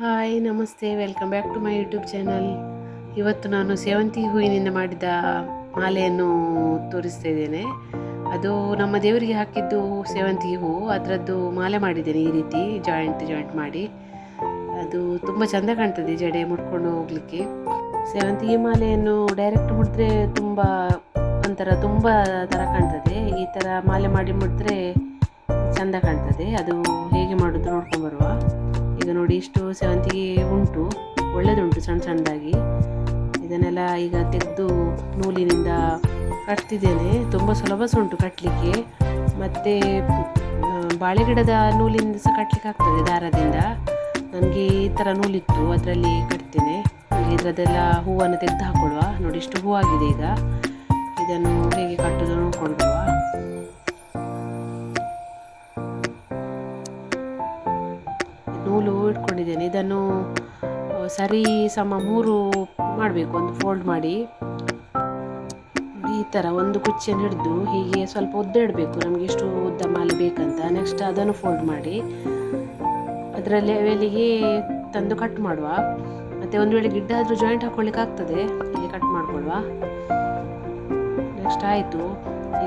Hi, ನಮಸ್ತೆ. Welcome back to my YouTube channel ಇವತ್ತು ನಾನು ಸೇವಂತಿ ಹೂವಿನಿಂದ ಮಾಡಿದ ಮಾಲೆಯನ್ನು ತೋರಿಸ್ತಾ ಇದ್ದೇನೆ. ಅದು ನಮ್ಮ ದೇವರಿಗೆ ಹಾಕಿದ್ದು ಸೇವಂತಿ ಹೂವು ಅದರದ್ದು ಮಾಲೆ ಮಾಡಿದ್ದೇನೆ ಈ ರೀತಿ ಜಾಯಿಂಟ್ ಜಾಯಿಂಟ್ ಮಾಡಿ. ಅದು ತುಂಬ ಚೆಂದ ಕಾಣ್ತದೆ ಜಡೆ ಮುಟ್ಕೊಂಡು ಹೋಗ್ಲಿಕ್ಕೆ. ಸೇವಂತಿಗೆ ಮಾಲೆಯನ್ನು ಡೈರೆಕ್ಟ್ ಮುಟ್ಟಿದ್ರೆ ತುಂಬ ಒಂಥರ, ತುಂಬ ಥರ ಕಾಣ್ತದೆ. ಈ ಥರ ಮಾಲೆ ಮಾಡಿ ಮುಟ್ಟಿದ್ರೆ ಚೆಂದ ಕಾಣ್ತದೆ. ಅದು ಹೇಗೆ ಮಾಡೋದು ನೋಡ್ಕೊಂಡು ಬರುವ. ಈಗ ನೋಡಿ ಇಷ್ಟು ಸೇವಂತಿಗೆ ಉಂಟು. ಒಳ್ಳೆಯದುಂಟು ಸಣ್ಣ ಸಣ್ಣದಾಗಿ ಇದನ್ನೆಲ್ಲ ಈಗ ತೆಗೆದು ನೂಲಿನಿಂದ ಕಟ್ತಿದ್ದೇನೆ. ತುಂಬ ಸುಲಭ ಉಂಟು ಕಟ್ಟಲಿಕ್ಕೆ ಮತ್ತು ಬಾಳೆಗಿಡದ ನೂಲಿನಿಂದ ಸಹ ಕಟ್ಟಲಿಕ್ಕೆ ಆಗ್ತದೆ ದಾರದಿಂದ. ನನಗೆ ಈ ಥರ ನೂಲಿತ್ತು, ಅದರಲ್ಲಿ ಕಟ್ತೇನೆ. ಈಗ ಇದರದ್ದೆಲ್ಲ ಹೂವನ್ನು ತೆಗೆದು ಹಾಕೊಳ್ಳುವ. ನೋಡಿ ಇಷ್ಟು ಹೂವಾಗಿದೆ ಈಗ. ಸರಿ ಸಮ ಮೂರು ಮಾಡಬೇಕು, ಒಂದು ಫೋಲ್ಡ್ ಮಾಡಿ. ಈ ಥರ ಒಂದು ಕುಚ್ಚಿಯನ್ನು ಹಿಡಿದು ಹೀಗೆ ಸ್ವಲ್ಪ ಉದ್ದ ಇಡಬೇಕು, ನಮಗೆ ಎಷ್ಟು ಉದ್ದ ಮಾಲೆ ಬೇಕಂತ. ನೆಕ್ಸ್ಟ್ ಅದನ್ನು ಫೋಲ್ಡ್ ಮಾಡಿ. ಅದರ ಲೆವೆಲಿಗೆ ತಂದು ಕಟ್ ಮಾಡುವ. ಮತ್ತು ಒಂದು ವೇಳೆ ಗಿಡ್ಡ ಆದರೂ ಜಾಯಿಂಟ್ ಹಾಕ್ಕೊಳ್ಳಿಕ್ಕೆ ಆಗ್ತದೆ, ಇಲ್ಲಿ ಕಟ್ ಮಾಡ್ಕೊಳ್ಳುವ. ನೆಕ್ಸ್ಟ್ ಆಯಿತು.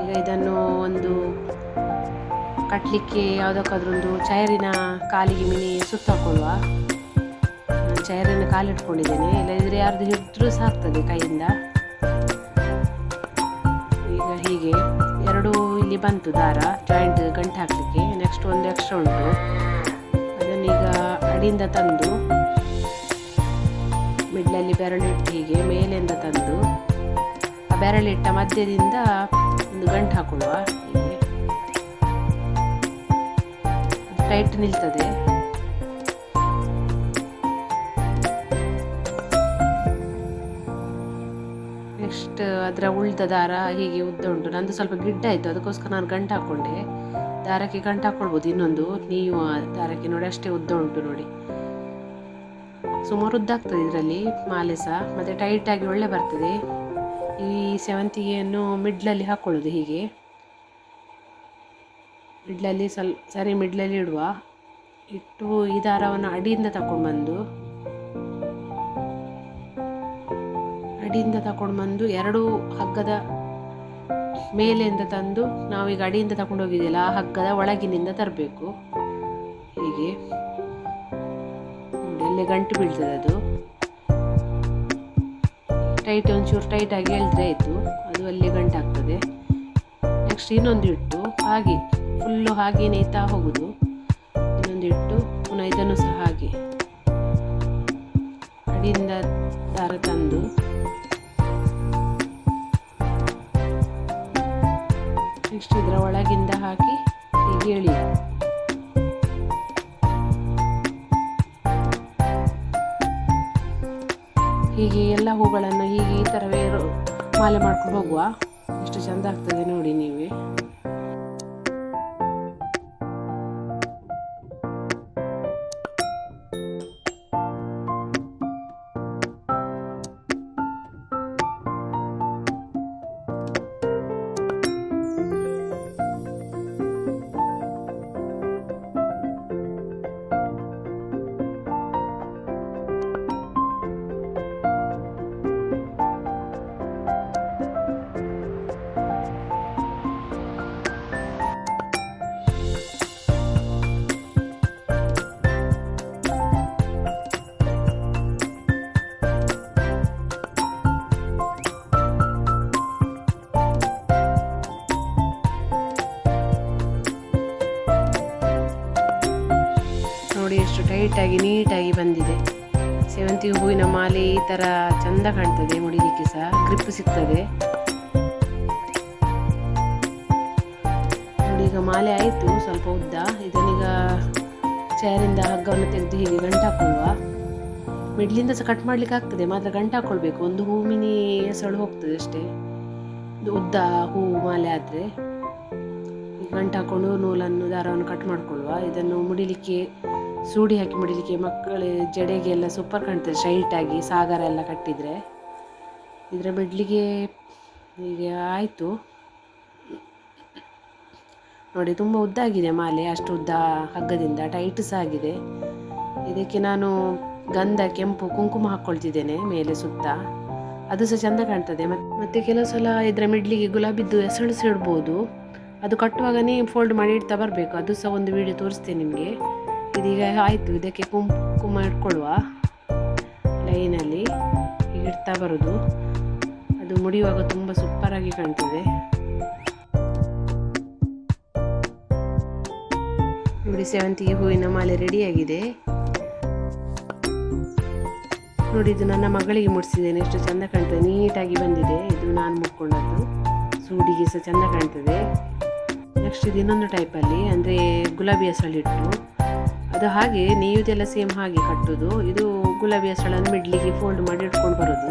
ಈಗ ಇದನ್ನು ಒಂದು ಕಟ್ಟಲಿಕ್ಕೆ ಯಾವುದಕ್ಕಾದ್ರೂ ಒಂದು ಚೈರಿನ ಕಾಲಿಗೆ ಮಿನಿ ಸುತ್ತ ಹಾಕೊಳ್ಳುವ. ಚೈರಿನ ಕಾಲಿಟ್ಕೊಂಡಿದ್ದೇನೆ. ಇಲ್ಲದಿದ್ರೆ ಯಾರ್ದು ಹಿಡಿದ್ರೂ ಸಾಕ್ತದೆ ಕೈಯಿಂದ. ಈಗ ಹೀಗೆ ಎರಡು ಇಲ್ಲಿ ಬಂತು ದಾರ ಜಾಯಿಂಟ್ ಗಂಟು ಹಾಕಲಿಕ್ಕೆ. ನೆಕ್ಸ್ಟ್ ಒಂದು ಎಕ್ಸ್ಟ್ರಾ ಉಂಟು. ಅದನ್ನೀಗ ಅಡಿಯಿಂದ ತಂದು, ಮಿಡ್ಲಲ್ಲಿ ಬೆರಳಿಟ್ಟು ಹೀಗೆ ಮೇಲಿಂದ ತಂದು, ಆ ಬೆರಳಿಟ್ಟ ಮಧ್ಯದಿಂದ ಒಂದು ಗಂಟು ಹಾಕೊಳ್ಳುವ ಹೀಗೆ. ಟೈಟ್ ನಿಲ್ತದೆ. ಅದರ ಉಳ್ದ ದಾರ ಹೀಗೆ ಉದ್ದ ಉಂಟು. ನಂದು ಸ್ವಲ್ಪ ಗಿಡ್ಡ ಆಯಿತು ಅದಕ್ಕೋಸ್ಕರ ನಾನು ಗಂಟು ಹಾಕ್ಕೊಂಡೆ ದಾರಕ್ಕೆ ಗಂಟು ಹಾಕ್ಕೊಳ್ಬೋದು ಇನ್ನೊಂದು, ನೀವು ದಾರಕ್ಕೆ ನೋಡಿ, ಅಷ್ಟೇ ಉದ್ದ ಉಂಟು ನೋಡಿ. ಸುಮಾರು ಉದ್ದ ಆಗ್ತದೆ ಇದರಲ್ಲಿ, ಮಾಲೆ ಸಹ. ಮತ್ತು ಟೈಟಾಗಿ ಒಳ್ಳೆ ಬರ್ತದೆ. ಈ ಸೇವಂತಿಗೆಯನ್ನು ಮಿಡ್ಲಲ್ಲಿ ಹಾಕ್ಕೊಳ್ಳೋದು ಹೀಗೆ. ಮಿಡ್ಲಲ್ಲಿ ಸ್ವಲ್ಪ, ಸರಿ ಮಿಡ್ಲಲ್ಲಿ ಇಡುವ. ಇಟ್ಟು ಈ ದಾರವನ್ನು ಅಡಿಯಿಂದ ತಗೊಂಡು ಅಡಿಯಿಂದ ತಗೊಂಡು ಬಂದು ಎರಡು ಹಗ್ಗದ ಮೇಲೆಯಿಂದ ತಂದು ನಾವೀಗ ಅಡಿಯಿಂದ ತಗೊಂಡು ಹೋಗಿದ್ದಿಲ್ಲ ಆ ಹಗ್ಗದ ಒಳಗಿನಿಂದ ತರಬೇಕು. ಹೀಗೆ. ಅಲ್ಲೇ ಗಂಟು ಬೀಳ್ತದೆ ಅದು. ಟೈಟ್ ಒಂಚೂರು ಟೈಟಾಗಿ ಎಳೆದ್ರೆ ಆಯಿತು. ಅದು ಅಲ್ಲೇ ಗಂಟು ಆಗ್ತದೆ ನೆಕ್ಸ್ಟ್ ಇನ್ನೊಂದು ಇಟ್ಟು, ಹಾಗೆ ಫುಲ್ಲು ಹಾಗೆ ನೇಯ್ತಾ ಹೋಗೋದು. ಇನ್ನೊಂದು ಇಟ್ಟು, ಪುನಃ ಇದನ್ನು ಸಹ ಹಾಗೆ ಅಡಿಯಿಂದ ದಾರ ತಂದು ನೆಕ್ಸ್ಟ್ ಇದರ ಒಳಗಿಂದ ಹಾಕಿ ಹೀಗೆ ಹೀಗೆ ಎಲ್ಲ ಹೂಗಳನ್ನು ಹೀಗೆ ಈ ಥರವೇ ಮಾಲೆ ಮಾಡ್ಕೊಂಡು ಹೋಗುವ. ಎಷ್ಟು ಚಂದ ಆಗ್ತದೆ ನೋಡಿ ನೀವೇ. ಎಷ್ಟು ನೀಟಾಗಿ ಬಂದಿದೆ. ಸೇವಂತಿ ಹೂವಿನ ಮಾಲೆ ಈ ಥರ ಚಂದ ಕಾಣ್ತದೆ ಮುಡಿಲಿಕ್ಕೆ ಸಹ. ಗ್ರಿಪ್ ಸಿಗ್ತದೆ. ಈಗ ಮಾಲೆ ಆಯಿತು, ಸ್ವಲ್ಪ ಉದ್ದ. ಇದನ್ನೀಗ ಚೇರಿಂದ ಹಗ್ಗವನ್ನು ತೆಗೆದು ಹೀಗೆ ಗಂಟು ಹಾಕೊಳ್ಳುವ ಮಿಡ್ಲಿಂದ ಸಹ ಕಟ್ ಮಾಡ್ಲಿಕ್ಕೆ ಆಗ್ತದೆ. ಮಾತ್ರ ಗಂಟು ಹಾಕ್ಕೊಳ್ಬೇಕು ಒಂದು ಹೂ ಮಿನಿ ಎಸಳು ಹೋಗ್ತದೆ ಅಷ್ಟೇ. ಉದ್ದ ಹೂವು ಮಾಲೆ ಆದರೆ. ಗಂಟು ಹಾಕೊಂಡು ನೂಲನ್ನು, ದಾರವನ್ನು ಕಟ್ ಮಾಡ್ಕೊಳ್ಳುವ. ಇದನ್ನು ಮುಡಿಲಿಕ್ಕೆ ಸೂಡಿ ಹಾಕಿ ಮಡಿಲಿಕ್ಕೆ ಮಕ್ಕಳ ಜಡೆಗೆ ಎಲ್ಲ ಸೂಪರ್ ಕಾಣ್ತದೆ ಸ್ಟ್ರೈಟಾಗಿ ಸಾಗರ ಎಲ್ಲ ಕಟ್ಟಿದರೆ. ಇದರ ಮಿಡ್ಲಿಗೆ ಈಗ ಆಯಿತು. ನೋಡಿ, ತುಂಬ ಉದ್ದ ಆಗಿದೆ ಮಾಲೆ, ಅಷ್ಟು ಉದ್ದ ಹಗ್ಗದಿಂದ ಟೈಟ್ ಸಹ ಆಗಿದೆ. ಇದಕ್ಕೆ ನಾನು ಗಂಧ, ಕೆಂಪು, ಕುಂಕುಮ ಹಾಕ್ಕೊಳ್ತಿದ್ದೇನೆ ಮೇಲೆ ಸುತ್ತ. ಅದು ಸಹ ಚೆಂದ ಕಾಣ್ತದೆ. ಮತ್ತು ಕೆಲವು ಸಲ ಇದರ ಮಿಡ್ಲಿಗೆ ಗುಲಾಬಿದ್ದು ಎಸಳು ಇಡ್ಬೋದು ಅದು ಕಟ್ಟುವಾಗನೇ ಫೋಲ್ಡ್ ಮಾಡಿ ಇಡ್ತಾ ಬರಬೇಕು. ಅದು ಸಹ ಒಂದು ವಿಡಿಯೋ ತೋರಿಸ್ತೇನೆ ನಿಮಗೆ. ಇದೀಗ ಆಯಿತು. ಇದಕ್ಕೆ ಕುಂಕುಮ ಇಟ್ಕೊಳ್ಳುವ ಲೈನಲ್ಲಿ. ಇಡ್ತಾ ಬರೋದು. ಅದು ಮುಡಿಯುವಾಗ ತುಂಬ ಸೂಪರಾಗಿ ಕಾಣ್ತದೆ. ನೋಡಿ ಸೇವಂತಿಗೆ ಹೂವಿನ ಮಾಲೆ ರೆಡಿಯಾಗಿದೆ. ನೋಡಿ, ಇದು ನನ್ನ ಮಗಳಿಗೆ ಮುಡಿಸಿದ್ದೇನೆ. ಎಷ್ಟು ಚೆಂದ ಕಾಣ್ತದೆ. ನೀಟಾಗಿ ಬಂದಿದೆ. ಇದು ನಾನು ಮುಟ್ಕೊಂಡದ್ದು ಸೂಡಿಗೆ ಸಹ ಚೆಂದ ಕಾಣ್ತದೆ. ನೆಕ್ಸ್ಟ್ ಇದು ಇನ್ನೊಂದು ಟೈಪಲ್ಲಿ ಅಂದರೆ ಗುಲಾಬಿ ಹೆಸಳಿಟ್ಟು ಅದು ಹಾಗೆ ನೇಯುದೆಲ್ಲ ಸೇಮ್ ಹಾಗೆ ಕಟ್ಟೋದು. ಇದು ಗುಲಾಬಿಯ ಹೆಸಳನ್ನು ಮಿಡ್ಲಿಗೆ ಫೋಲ್ಡ್ ಮಾಡಿ ಇಟ್ಕೊಂಡು ಬರೋದು.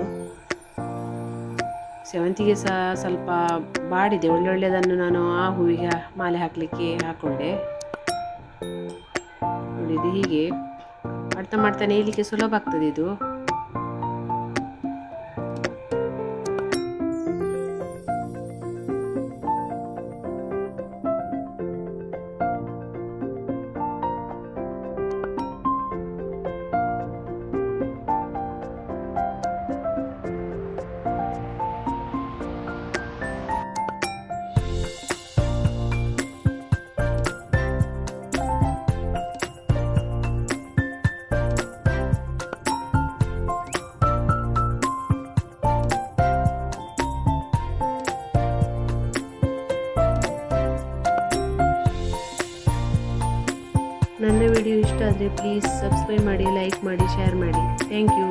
ಸೇವಂತಿಗೆ ಸಹ ಸ್ವಲ್ಪ ಬಾಡಿದೆ. ಒಳ್ಳೊಳ್ಳೆಯದನ್ನು ನಾನು ಆ ಹೂವಿಗೆ ಮಾಲೆ ಹಾಕಲಿಕ್ಕೆ ಹಾಕ್ಕೊಂಡೆ ನೋಡಿ ಇದು ಹೀಗೆ ಮಾಡ್ತಾ ಮಾಡ್ತಾ ನೇಯಲಿಕ್ಕೆ ಸುಲಭ ಆಗ್ತದೆ ಇದು. ನನ್ನ ವಿಡಿಯೋ ಇಷ್ಟ ಆದರೆ ಪ್ಲೀಸ್ ಸಬ್ಸ್ಕ್ರೈಬ್ ಮಾಡಿ ಲೈಕ್ ಮಾಡಿ ಶೇರ್ ಮಾಡಿ. Thank you